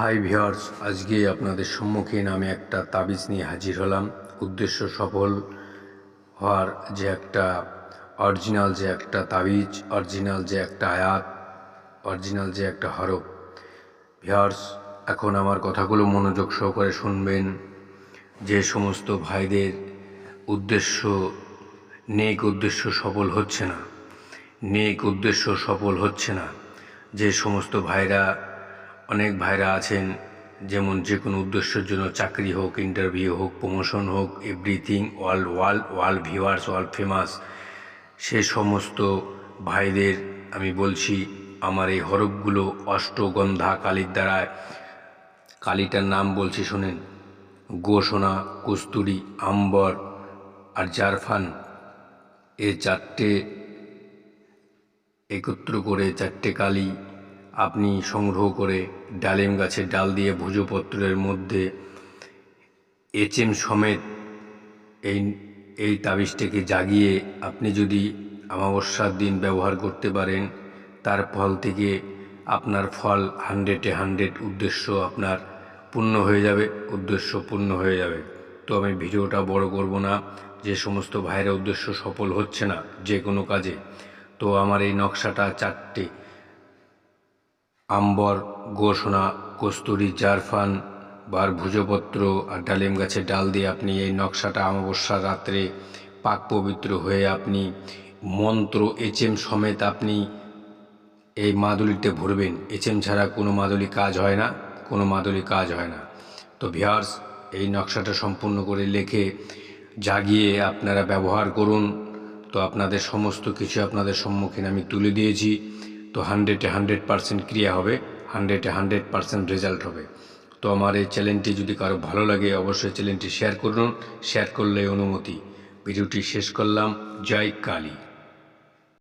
High viewers আজকে আপনাদের সম্মুখীন আমি একটা তাবিজ নিয়ে হাজির হলাম। উদ্দেশ্য সফল হওয়ার যে একটা অরিজিনাল যে একটা তাবিজ অরিজিনাল যে একটা আয়াত অরিজিনাল যে একটা হরফ। ভিওর্স এখন আমার কথাগুলো মনোযোগ সহকারে শুনবেন। যে সমস্ত ভাইদের উদ্দেশ্য, নেক উদ্দেশ্য সফল হচ্ছে না, নেক উদ্দেশ্য সফল হচ্ছে না, যে সমস্ত ভাইরা অনেক ভাইরা আছেন, যেমন যে কোনো উদ্দেশ্যের জন্য চাকরি হোক ইন্টারভিউ হোক প্রমোশন হোক everything all world world viewers world famous সে সমস্ত ভাইদের আমি বলছি, আমার এই হরফগুলো অষ্টগন্ধা কালির দ্বারায়, কালিটার নাম বলছি শোনেন, গোসোনা, কস্তুরি, আম্বর আর জারফান, এ চারটে একত্র করে চারটে কালি আপনি সংগ্রহ করে ডালিম গাছের ডাল দিয়ে ভুজপত্রের মধ্যে এচএম সমেত এই এই তাবিজটিকে জাগিয়ে আপনি যদি অমাবস্যার দিন ব্যবহার করতে পারেন, তার ফল থেকে আপনার ফল হান্ড্রেডে হান্ড্রেড উদ্দেশ্য আপনার পূর্ণ হয়ে যাবে, উদ্দেশ্য পূর্ণ হয়ে যাবে। তো আমি ভিডিওটা বড় করব না, যে সমস্ত ভাইয়ের উদ্দেশ্য সফল হচ্ছে না, যে কোনো কাজে। তো আমার এই নকশাটা চারটে আম্বর, গোসোনা, কস্তুরি, জারফান, বার ভুজপত্র আর ডালিম গাছের ডাল দিয়ে আপনি এই নকশাটা অমাবস্যার রাত্রে পাক পবিত্র হয়ে আপনি মন্ত্র এচএম সমেত আপনি এই মাদুলিতে ভরবেন। এচএম ছাড়া কোনো মাদুলি কাজ হয় না, কোনো মাদুলি কাজ হয় না। তো ভিয়ার্স এই নকশাটা সম্পূর্ণ করে লেখে জাগিয়ে আপনারা ব্যবহার করুন। তো আপনাদের সমস্ত কিছু আপনাদের সম্মুখীন আমি তুলে দিয়েছি। তো হান্ড্রেডে হান্ড্রেড পারসেন্ট ক্রিয়া হবে হান্ড্রেডে হান্ড্রেড পারসেন্ট রেজাল্ট হবে। তো আমার এই চ্যানেলটি যদি কারও ভালো লাগে, অবশ্যই চ্যানেলটি শেয়ার করুন শেয়ার করলে অনুমতি। ভিডিওটি শেষ করলাম, জয় কালী।